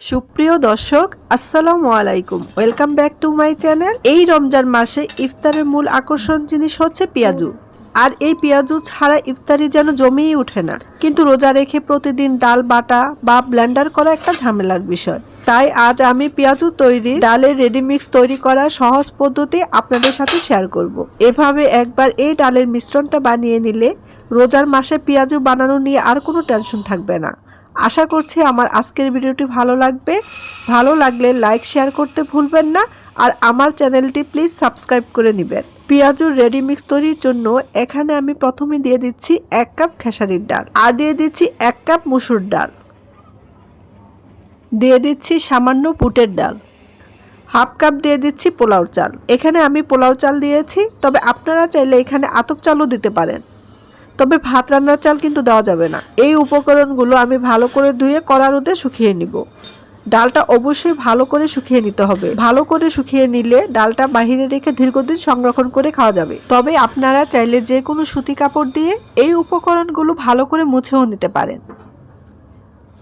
সুপ্রিয় দর্শক, আসসালামু আলাইকুম। Welcome back to my channel এই রমজান মাসে ইফতারের মূল আকর্ষণ জিনিস হচ্ছে পেঁয়াজু। আর এই পেঁয়াজু ছাড়া ইফতারি যেন জমেই ওঠে না। কিন্তু রোজা রেখে প্রতিদিন ডাল, বাটা বা ব্লেন্ডার করা একটা ঝামেলার বিষয়। তাই আজ আমি পেঁয়াজু তৈরি, ডালের রেডি মিক্স তৈরি করা সহজ পদ্ধতি আপনাদের সাথে শেয়ার করব। এভাবে একবার এই ডালের মিশ্রণটা বানিয়ে নিলে রোজার মাসে পেঁয়াজু বানানো নিয়ে আর কোনো টেনশন থাকবে না। আশা করছি আমার আজকের ভিডিওটি ভালো লাগবে। ভালো লাগলে লাইক, শেয়ার করতে ভুলবেন না আর আমার চ্যানেলটি প্লিজ সাবস্ক্রাইব করে নেবেন। পেঁয়াজুর রেডি মিক্স তৈরির জন্য এখানে আমি প্রথমে দিয়ে দিচ্ছি এক কাপ খেসারির ডাল আর দিয়ে দিচ্ছি এক কাপ মুসুর ডাল। দিয়ে দিচ্ছি সামান্য বুটের ডাল। হাফ কাপ দিয়ে দিচ্ছি পোলাও চাল। এখানে আমি পোলাও চাল দিয়েছি, তবে আপনারা চাইলে এখানে আতপ চালও দিতে পারেন। তবে ভাত, রান্নার চাল কিন্তু দেওয়া যাবে না। এই উপকরণগুলো আমি ভালো করে ধুয়ে কড়া রোদে শুকিয়ে নিব। ডালটা অবশ্যই ভালো করে শুকিয়ে নিতে হবে। ভালো করে শুকিয়ে নিলে ডালটা বাহিরে রেখে দীর্ঘদিন সংরক্ষণ করে খাওয়া যাবে। তবে আপনারা চাইলে যে কোনো সুতি কাপড় দিয়ে এই উপকরণগুলো ভালো করে মুছেও নিতে পারেন।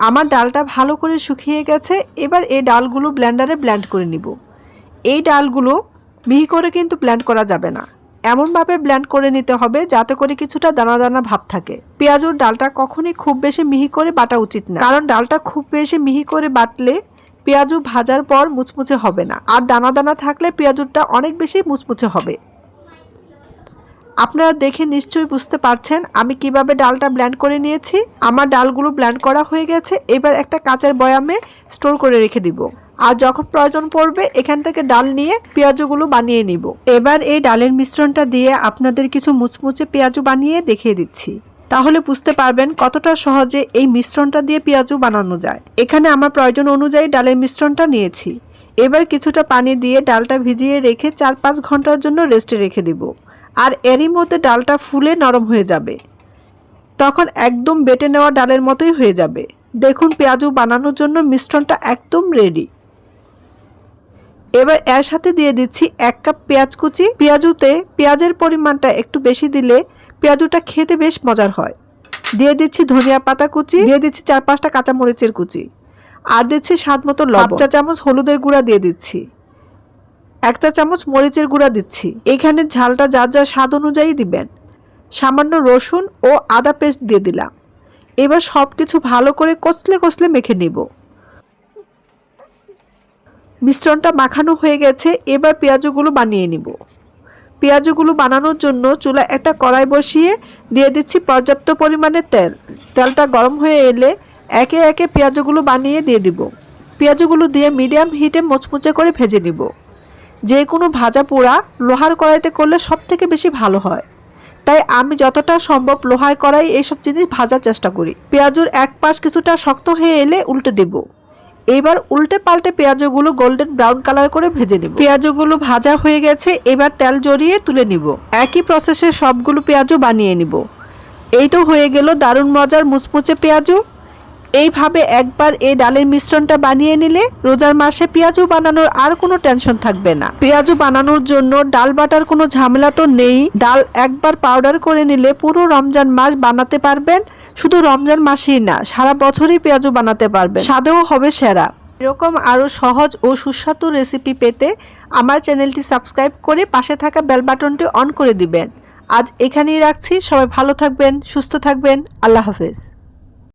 আমার ডালটা ভালো করে শুকিয়ে গেছে, এবার এই ডালগুলো ব্ল্যান্ডারে ব্লেন্ড করে নিব। এই ডালগুলো মিহি করে কিন্তু ব্লেন্ড করা যাবে না। এমনভাবে ব্ল্যান্ড করে নিতে হবে যাতে করে কিছুটা দানা দানা ভাব থাকে। পেঁয়াজুর ডালটা কখনই খুব বেশি মিহি করে বাটা উচিত না, কারণ ডালটা খুব বেশি মিহি করে বাটলে পেঁয়াজু ভাজার পর মুচমুচে হবে না, আর দানা দানা থাকলে পেঁয়াজুরটা অনেক বেশি মুচমুচে হবে। আপনারা দেখে নিশ্চয়ই বুঝতে পারছেন আমি কীভাবে ডালটা ব্ল্যান্ড করে নিয়েছি। আমার ডালগুলো ব্ল্যান্ড করা হয়ে গেছে, এবার একটা কাঁচের বয়ামে স্টোর করে রেখে দিব। আর যখন প্রয়োজন পড়বে, এখান থেকে ডাল নিয়ে পেঁয়াজগুলো বানিয়ে নিব। এবার এই ডালের মিশ্রণটা দিয়ে আপনাদের কিছু মুচমুচে পেঁয়াজু বানিয়ে দেখিয়ে দিচ্ছি। তাহলে বুঝতে পারবেন কতটা সহজে এই মিশ্রণটা দিয়ে পেঁয়াজু বানানো যায়। এখানে আমার প্রয়োজন অনুযায়ী ডালের মিশ্রণটা নিয়েছি। এবার কিছুটা পানি দিয়ে ডালটা ভিজিয়ে রেখে চার পাঁচ ঘণ্টার জন্য রেস্টে রেখে দিব। আর এরই মধ্যে ডালটা ফুলে নরম হয়ে যাবে। তখন একদম বেটে নেওয়া ডালের মতোই হয়ে যাবে। দেখুন, পেঁয়াজু বানানোর জন্য মিশ্রণটা একদম রেডি এবার এর সাথে দিয়ে দিচ্ছি এক কাপ পেঁয়াজ কুচি। পেঁয়াজুতে পেঁয়াজের পরিমাণটা একটু বেশি দিলে পেঁয়াজুটা খেতে বেশ মজার হয়। দিয়ে দিচ্ছি ধনিয়া পাতা কুচি, দিয়ে দিচ্ছি চার পাঁচটা কাঁচা মরিচের কুচি। আর দিচ্ছি স্বাদ মতো লবণ। চা চামচ হলুদের গুঁড়া দিয়ে দিচ্ছি। এক চা চামচ মরিচের গুঁড়া দিচ্ছি। এখানে ঝালটা যা যা স্বাদ অনুযায়ী দিবেন। সামান্য রসুন ও আদা পেস্ট দিয়ে দিলাম। এবার সব কিছু ভালো করে কষলে কষলে মেখে নিব। মিশ্রণটা মাখানো হয়ে গেছে, এবার পেঁয়াজগুলো বানিয়ে নিব। পেঁয়াজগুলো বানানোর জন্য চুলা একটা কড়াই বসিয়ে দিয়ে দিচ্ছি পর্যাপ্ত পরিমাণে তেল। তেলটা গরম হয়ে এলে একে একে পেঁয়াজগুলো বানিয়ে দিয়ে দিব। পেঁয়াজগুলো দিয়ে মিডিয়াম হিটে মুচমুচে করে ভেজে নিব। যে কোনো ভাজা পোড়া লোহার কড়াইতে করলে সব থেকে বেশি ভালো হয়। তাই আমি যতটা সম্ভব লোহায় কড়াই এইসব জিনিস ভাজার চেষ্টা করি। পেঁয়াজুর এক পাশ কিছুটা শক্ত হয়ে এলে উল্টে দেব। এবার উল্টে পাল্টে পেঁয়াজগুলো গোল্ডেন ব্রাউন কালার করে ভেজে নিব। পেঁয়াজগুলো ভাজা হয়ে গেছে, এবার তেল জড়িয়ে তুলে নিব। একই প্রসেসে সবগুলো পেঁয়াজও বানিয়ে নিব। এই তো হয়ে গেল দারুণ মজার মুচমুচে পেঁয়াজু এইভাবে একবার এই ডালের মিশ্রণটা বানিয়ে নিলে রোজার মাসে পেঁয়াজু বানানোর আর কোনো টেনশন থাকবে না। পেঁয়াজু বানানোর জন্য ডাল বাটার কোনো ঝামেলা তো নেই। ডাল একবার পাউডার করে নিলে পুরো রমজান মাস বানাতে পারবেন। শুধু রমজান মাসেই না, সারা বছরই পেঁয়াজু বানাতে পারবে স্বাদেও হবে সেরা। এরকম আরও সহজ ও সুস্বাদু রেসিপি পেতে আমার চ্যানেলটি সাবস্ক্রাইব করে পাশে থাকা বেল বাটনটি অন করে দিবেন। আজ এখানেই রাখছি। সবাই ভালো থাকবেন, সুস্থ থাকবেন। আল্লাহ হাফেজ।